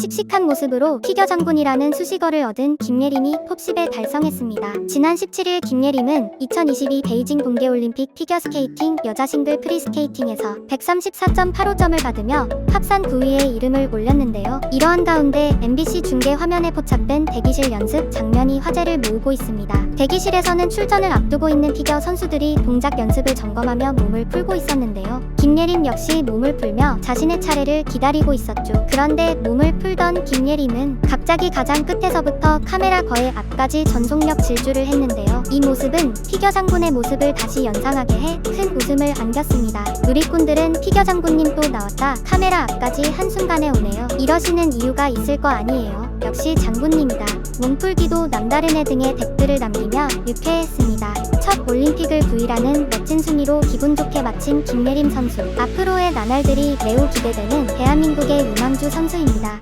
씩씩한 모습으로 피겨 장군이라는 수식어를 얻은 김예림이 톱10에 달성했습니다. 지난 17일 김예림은 2022 베이징 동계올림픽 피겨스케이팅 여자 싱글 프리스케이팅에서 134.85점을 받으며 합산 9위에 이름을 올렸는데요. 이러한 가운데 MBC 중계 화면에 포착된 대기실 연습 장면이 화제를 모으고 있습니다. 대기실에서는 출전을 앞두고 있는 피겨 선수들이 동작 연습을 점검하며 몸을 풀고 있었는데요. 김예림 역시 몸을 풀며 자신의 차례를 기다리고 있었죠. 그런데 몸을 풀던 김예림은 갑자기 가장 끝에서부터 카메라 거의 앞까지 전속력 질주를 했는데요. 이 모습은 피겨 장군의 모습을 다시 연상하게 해 큰 웃음을 안겼습니다. 누리꾼들은 피겨 장군님 또 나왔다 카메라 앞까지 한순간에 오네요. 이러시는 이유가 있을 거 아니에요. 역시 장군님이다. 몸풀기도 남다르네 등의 댓글을 남기며 유쾌했습니다. 첫 올림픽을 부일하는 멋진 순위로 기분 좋게 마친 김예림 선수. 앞으로의 나날들이 매우 기대되는 대한민국의 유망주 선수입니다.